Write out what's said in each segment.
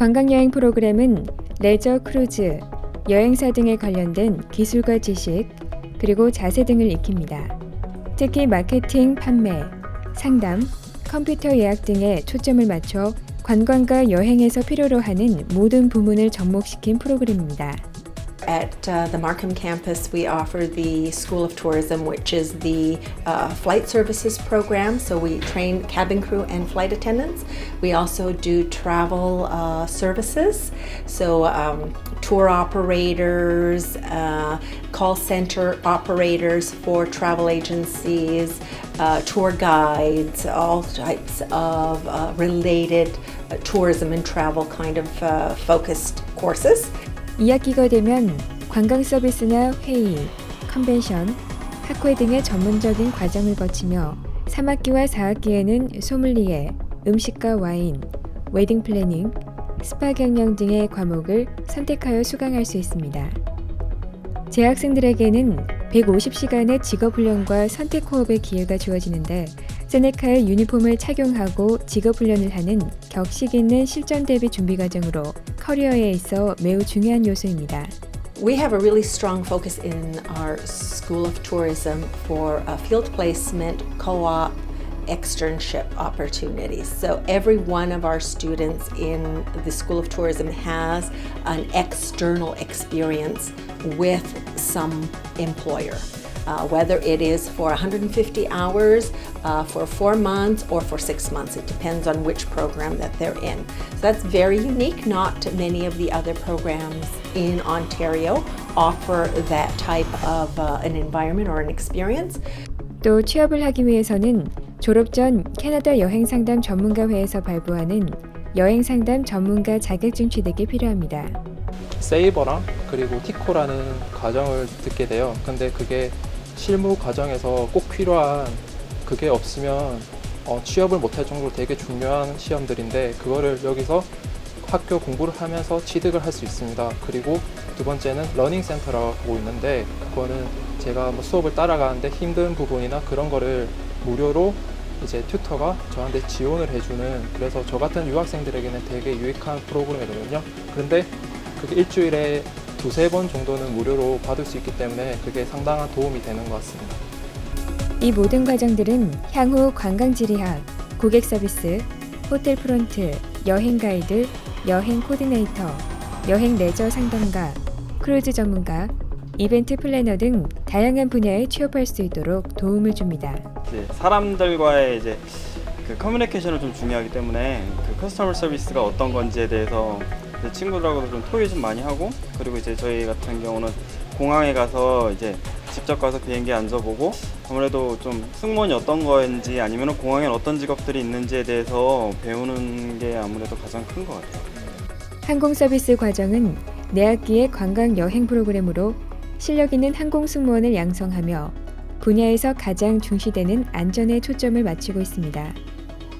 관광여행 프로그램은 레저 크루즈, 여행사 등에 관련된 기술과 지식, 그리고 자세 등을 익힙니다. 특히 마케팅, 판매, 상담, 컴퓨터 예약 등에 초점을 맞춰 관광과 여행에서 필요로 하는 모든 부문을 접목시킨 프로그램입니다. At uh, the Markham campus, we offer the School of Tourism, which is the uh, flight services program. So we train cabin crew and flight attendants. We also do travel uh, services. So um, tour operators, uh, call center operators for travel agencies, uh, tour guides, all types of uh, related tourism and travel kind of focused courses. 2학기가 되면 관광 서비스나 회의, 컨벤션, 학회 등의 전문적인 과정을 거치며 3학기와 4학기에는 소믈리에, 음식과 와인, 웨딩 플래닝, 스파 경영 등의 과목을 선택하여 수강할 수 있습니다. 재학생들에게는 150시간의 직업훈련과 선택호흡의 기회가 주어지는데 세네카의 유니폼을 착용하고 직업훈련을 하는 격식 있는 실전 대비 준비 과정으로 커리어에 있어 매우 중요한 요소입니다. We have a really strong focus in our School of Tourism for uh, field placement, co op, externship opportunities. So, every one of our students in the School of Tourism has an external experience with some employer. Uh, whether it is for 150 hours, uh, for four months, or for six months. It depends on which program that they're in. So that's very unique. Not many of the other programs in Ontario offer that type of uh, an environment or an experience. 또 취업을 하기 위해서는 졸업 전 캐나다 여행 상담 전문가회에서 발부하는 여행 상담 전문가 자격증 취득이 필요합니다. 세이버랑 그리고 티코라는 과정을 듣게 돼요. 근데 그게 실무 과정에서 꼭 필요한 그게 없으면 어, 취업을 못할 정도로 되게 중요한 시험들인데 그거를 여기서 학교 공부를 하면서 취득을 할 수 있습니다. 그리고 두 번째는 러닝 센터라고 있는데 그거는 제가 뭐 수업을 따라가는데 힘든 부분이나 그런 거를 무료로 이제 튜터가 저한테 지원을 해주는 그래서 저 같은 유학생들에게는 되게 유익한 프로그램이거든요. 그런데 그게 일주일에 두세 번 정도는 무료로 받을 수 있기 때문에 그게 상당한 도움이 되는 것 같습니다. 이 모든 과정들은 향후 관광지리학, 고객 서비스, 호텔 프론트, 여행 가이드, 여행 코디네이터, 여행 레저 상담가, 크루즈 전문가, 이벤트 플래너 등 다양한 분야에 취업할 수 있도록 도움을 줍니다. 이제 사람들과의 이제 그 커뮤니케이션을 좀 중요하기 때문에 그 커스터머 서비스가 어떤 건지에 대해서 이제 친구들하고도 좀 토의 좀 많이 하고 그리고 이제 저희 같은 경우는 공항에 가서 이제 직접 가서 비행기에 앉아보고 아무래도 좀 승무원이 어떤 거인지 아니면 공항엔 어떤 직업들이 있는지에 대해서 배우는 게 아무래도 가장 큰 것 같아요. 항공 서비스 과정은 내학기의 관광 여행 프로그램으로 실력 있는 항공 승무원을 양성하며 분야에서 가장 중시되는 안전에 초점을 맞추고 있습니다.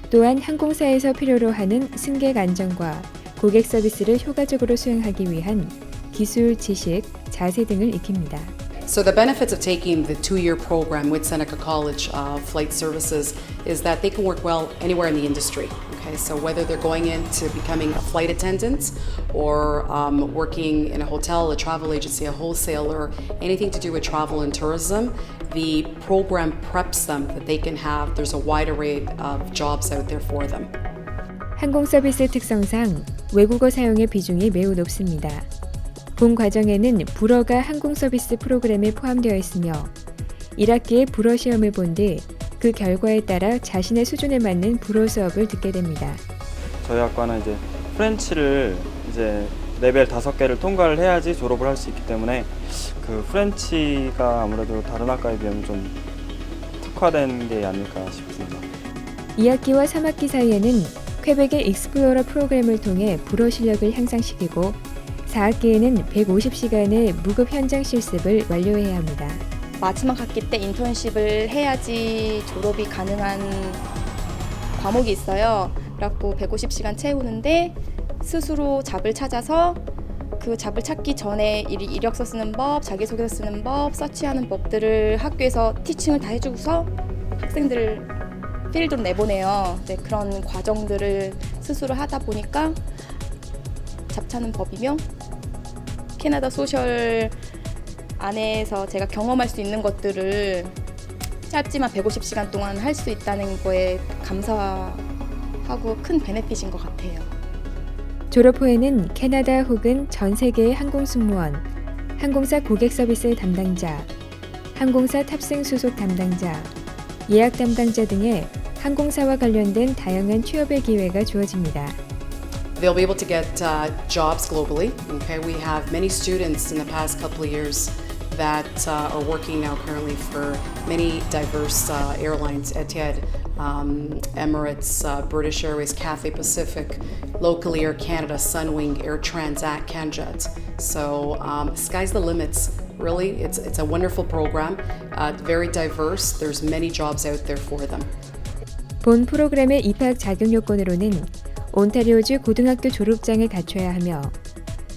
또한 항공사에서 필요로 하는 승객 안전과 고객 서비스를 효과적으로 수행하기 위한 기술, 지식, 자세 등을 익힙니다. So the benefits of taking the two-year program with Seneca College uh, Flight Services is that they can work well anywhere in the industry. Okay, so whether they're going into becoming a flight attendant or um, working in a hotel, a travel agency, a wholesaler, anything to do with travel and tourism, the program preps them that they can have. There's a wide array of jobs out there for them. 항공 서비스 특성상 외국어 사용의 비중이 매우 높습니다. 본 과정에는 불어가 항공 서비스 프로그램에 포함되어 있으며 1학기에 불어 시험을 본 뒤 그 결과에 따라 자신의 수준에 맞는 불어 수업을 듣게 됩니다. 저희 학과는 이제 프렌치를 이제 레벨 다섯 개를 통과를 해야지 졸업을 할 수 있기 때문에 그 프렌치가 아무래도 다른 학과에 비하면 좀 특화된 게 아닐까 싶습니다. 2학기와 3학기 사이에는 퀘벡의 익스플로러 프로그램을 통해 불어 실력을 향상시키고 4학기에는 150시간의 무급 현장 실습을 완료해야 합니다. 마지막 학기 때 인턴십을 해야지 졸업이 가능한 과목이 있어요. 그래갖고 150시간 채우는데 스스로 잡을 찾아서 그 잡을 찾기 전에 이- 이력서 쓰는 법, 자기소개서 쓰는 법, 서치하는 법들을 학교에서 티칭을 다 해주고서 학생들을 필드로 내보내요. 이제 그런 과정들을 스스로 하다 보니까 1학기에 150시간 채우는데 스스로 잡을 찾기 전에 이력서 쓰는 법, 자기소개서 쓰는 법, 서치하는 법들을 학교에서 티칭을 다 해주고서 학생들을 필드로 내보내요. 이제 그런 과정들을 스스로 하다 보니까 괜찮은 법이며 캐나다 소셜 안에서 제가 경험할 수 있는 것들을 짧지만 150시간 동안 할 수 있다는 거에 감사하고 큰 베네핏인 것 같아요. 졸업 후에는 캐나다 혹은 전 세계의 항공 승무원, 항공사 고객 서비스 담당자, 항공사 탑승 수속 담당자, 예약 담당자 등의 항공사와 관련된 다양한 취업의 기회가 주어집니다. They'll be able to get uh, jobs globally. Okay, we have many students in the past couple of years that uh, are working now currently for many diverse uh, airlines: Etihad, um, Emirates, uh, British Airways, Cathay Pacific, locally Air Canada, Sunwing, Air Transat, CanJet. So um, sky's the limits. Really, it's it's a wonderful program. Uh, very diverse. There's many jobs out there for them. 본 프로그램의 입학 자격 요건으로는 온타리오주 고등학교 졸업장을 갖춰야 하며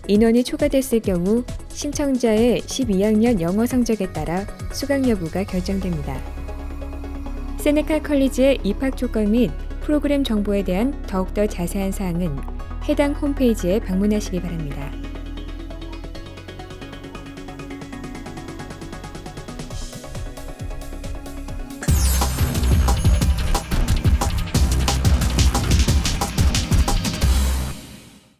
인원이 초과됐을 경우 신청자의 12학년 영어 성적에 따라 수강 여부가 결정됩니다. 세네카 컬리지의 입학 조건 및 프로그램 정보에 대한 더욱더 자세한 사항은 해당 홈페이지에 방문하시기 바랍니다.